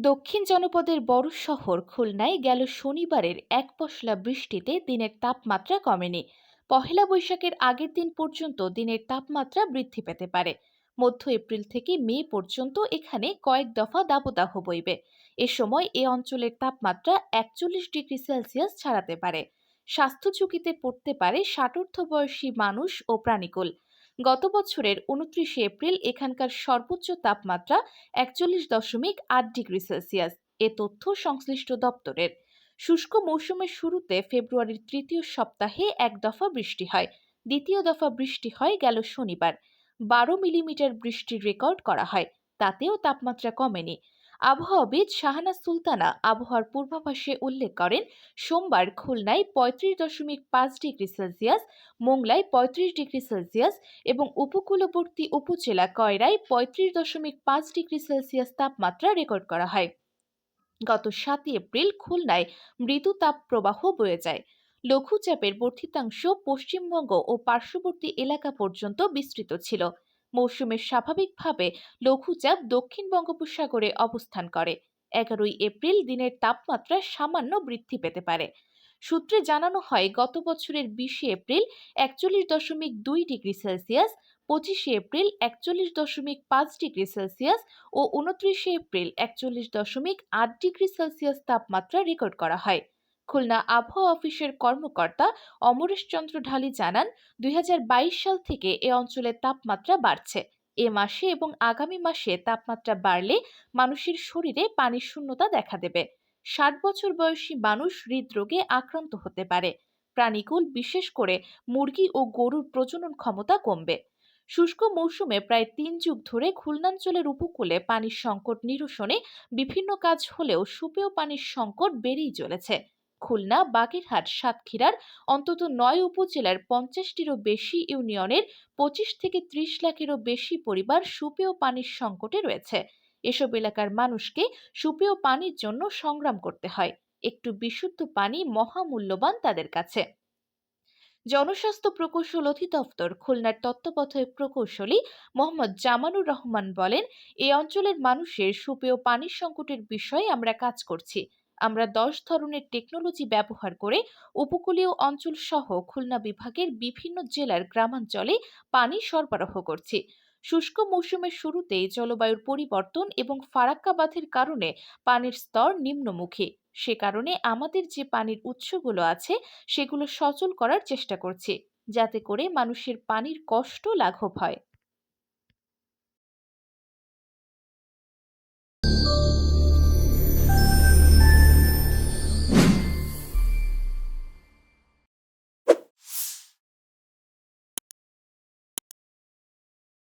দক্ষিণ জনপদের বড় শহর খুলনায় গেল শনিবারের এক পশলা বৃষ্টিতে দিনের তাপমাত্রা কমেনি। পহেলা বৈশাখের আগের দিন পর্যন্ত দিনের তাপমাত্রা বৃদ্ধি পেতে পারে। মধ্য এপ্রিল থেকে মে পর্যন্ত এখানে কয়েক দফা দাবদাহ বইবে। এ সময় এ অঞ্চলের তাপমাত্রা একচল্লিশ ডিগ্রি সেলসিয়াস ছাড়াতে পারে। স্বাস্থ্য ঝুঁকিতে পড়তে পারে ষাটোর্ধ বয়সী মানুষ ও প্রাণীকুল। গত বছরের উনত্রিশে এপ্রিল এখানকার সর্বোচ্চ তাপমাত্রা একচল্লিশ দশমিক আট ডিগ্রি সেলসিয়াস। এ তথ্য সংশ্লিষ্ট দপ্তরের। শুষ্ক মৌসুমের শুরুতে ফেব্রুয়ারির তৃতীয় সপ্তাহে এক দফা বৃষ্টি হয়। দ্বিতীয় দফা বৃষ্টি হয় গেল শনিবার। বারো মিলিমিটার বৃষ্টির রেকর্ড করা হয়। তাতেও তাপমাত্রা কমেনি। আবহাওয়াবিদ শাহানা সুলতানা আবহাওয়ার পূর্বাভাসে উল্লেখ করেন, সোমবার খুলনায় পঁয়ত্রিশ দশমিক পাঁচ ডিগ্রি সেলসিয়াস, মোংলায় পঁয়ত্রিশ ডিগ্রি সেলসিয়াস এবং উপকূলবর্তী উপজেলা কয়রায় পঁয়ত্রিশ দশমিক পাঁচ ডিগ্রি সেলসিয়াস তাপমাত্রা রেকর্ড করা হয়। গত সাতই এপ্রিল খুলনায় মৃদু তাপ প্রবাহ বয়ে যায়। লঘুচাপের বর্ধিতাংশ পশ্চিমবঙ্গ ও পার্শ্ববর্তী এলাকা পর্যন্ত বিস্তৃত ছিল। মৌসুমের স্বাভাবিকভাবে লঘুচাপ দক্ষিণ বঙ্গোপসাগরে অবস্থান করে। এগারোই এপ্রিল দিনের তাপমাত্রা সামান্য বৃদ্ধি পেতে পারে। সূত্রে জানানো হয়, গত বছরের বিশে এপ্রিল একচল্লিশ দশমিক দুই ডিগ্রি সেলসিয়াস, পঁচিশে এপ্রিল একচল্লিশ দশমিক পাঁচ ডিগ্রি সেলসিয়াস ও উনত্রিশে এপ্রিল একচল্লিশ দশমিক আট ডিগ্রি সেলসিয়াস তাপমাত্রা রেকর্ড করা হয়। খুলনা আবহাওয়া অফিসের কর্মকর্তা অমরেশ চন্দ্র ঢালি জানান, দুই হাজার বাইশ সাল থেকে এ অঞ্চলের তাপমাত্রা বাড়ছে। এ মাসে এবং আগামী মাসে তাপমাত্রা বাড়লে মানুষের শরীরে পানির শূন্যতা দেখা দেবে। ষাট বছর বয়সী মানুষ হৃদরোগে আক্রান্ত হতে পারে। প্রাণীকুল বিশেষ করে মুরগি ও গরুর প্রজনন ক্ষমতা কমবে। শুষ্ক মৌসুমে প্রায় তিন যুগ ধরে খুলনাঞ্চলের উপকূলে পানির সংকট নিরসনে বিভিন্ন কাজ হলেও সুপেয় পানির সংকট বেড়েই চলেছে। খুলনা, বাগেরহাট, সাতক্ষীরার অন্তত নয় উপজেলার পঞ্চাশটিরও বেশি ইউনিয়নের পঁচিশ থেকে ত্রিশ লাখেরও বেশি পরিবার সুপেয় পানির সংকটে রয়েছে। এসব এলাকার মানুষকে সুপেয় পানির জন্য সংগ্রাম করতে হয়। একটু বিশুদ্ধ পানি মহামূল্যবান তাদের কাছে। জনস্বাস্থ্য প্রকৌশল অধিদপ্তর খুলনার তত্ত্বাবধায়ক প্রকৌশলী মোহাম্মদ জামানুর রহমান বলেন এই অঞ্চলের মানুষের সুপেয় পানির সংকটের বিষয়ে আমরা কাজ করছি। আমরা দশ ধরনের টেকনোলজি ব্যবহার করে উপকূলীয় অঞ্চল সহ খুলনা বিভাগের বিভিন্ন জেলার গ্রামাঞ্চলে পানি সরবরাহ করছি। শুষ্ক মৌসুমের শুরুতেই জলবায়ুর পরিবর্তন এবং ফারাক্কা বাঁধের কারণে পানির স্তর নিম্নমুখী। সে কারণে আমাদের যে পানির উৎসগুলো আছে, সেগুলো সচল করার চেষ্টা করছি, যাতে করে মানুষের পানির কষ্ট লাঘব হয়।